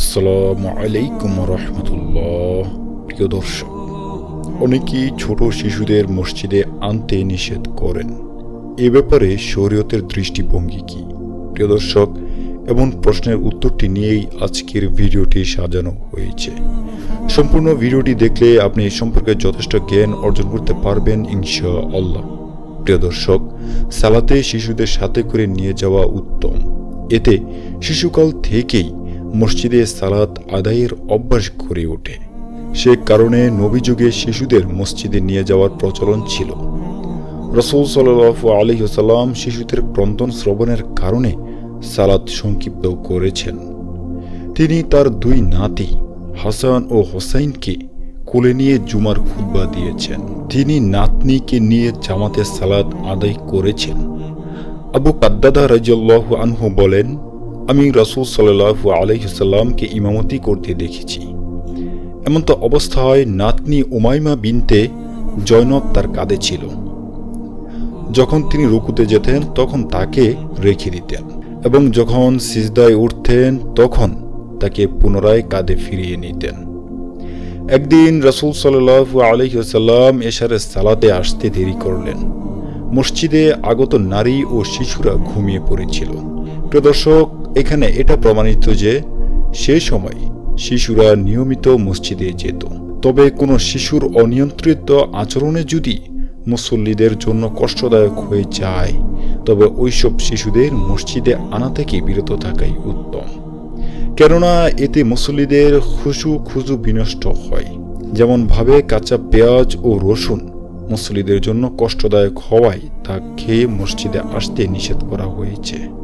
আসসালামু আলাইকুম রহমতুল্লাহ। প্রিয় দর্শক, অনেকেই ছোট শিশুদের মসজিদে আনতে নিষেধ করেন। এ ব্যাপারে শরীয়তের দৃষ্টিভঙ্গি কি? প্রিয় দর্শক, এমন প্রশ্নের উত্তরটি নিয়েই আজকের ভিডিওটি সাজানো হয়েছে। সম্পূর্ণ ভিডিওটি দেখলে আপনি এ সম্পর্কে যথেষ্ট জ্ঞান অর্জন করতে পারবেন ইনশা আল্লাহ প্রিয় দর্শক, সালাতে শিশুদের সাথে করে নিয়ে যাওয়া উত্তম। এতে শিশুকাল থেকেই মসজিদে সালাত আদায়ের অভ্যাস গড়ে ওঠে। সে কারণে নবীযুগে শিশুদের মসজিদে নিয়ে যাওয়ার প্রচলন ছিল। রসুল সাল আলহিহসাল্লাম শিশুদের ক্রন্দন শ্রবণের কারণে সালাত সংক্ষিপ্ত করেছেন। তিনি তার দুই নাতি, হাসান ও হোসাইনকে কোলে নিয়ে জুমার খুতবা দিয়েছেন। তিনি নাতনিকে নিয়ে জামাতে সালাদ আদায় করেছেন। আবু কাদ্দাদা রাজিয়াল্লাহু আনহু বলেন আমি রসুল সাল্লাহু আলহিসাল্লামকে ইমামতি করতে দেখেছি। এমন তো অবস্থায় নাতনি উমাইমা বিনতে জয়নব তার কাঁধে ছিল। যখন তিনি রুকুতে যেতেন, তখন তাকে রেখে দিতেন এবং যখন সিজদায় উঠতেন, তখন তাকে পুনরায় কাঁধে ফিরিয়ে নিতেন। একদিন রসুল সাল্লাহু আলহিসাল্লাম এশারে সালাতে আসতে দেরি করলেন। মসজিদে আগত নারী ও শিশুরা ঘুমিয়ে পড়েছিল। প্রিয় দর্শক এখানে এটা প্রমাণিত যে সে সময় শিশুরা নিয়মিত মসজিদে যেত। তবে কোনো শিশুর অনিয়ন্ত্রিত আচরণে যদি মুসল্লিদের জন্য কষ্টদায়ক হয়ে যায়, তবে ওইসব শিশুদের মসজিদে আনা থেকে বিরত থাকাই উত্তম। কেননা এতে মুসল্লিদের খুশু খুজু বিনষ্ট হয়। যেমন ভাবে কাঁচা পেঁয়াজ ও রসুন মুসল্লিদের জন্য কষ্টদায়ক হওয়ায় তা খেয়ে মসজিদে আসতে নিষেধ করা হয়েছে।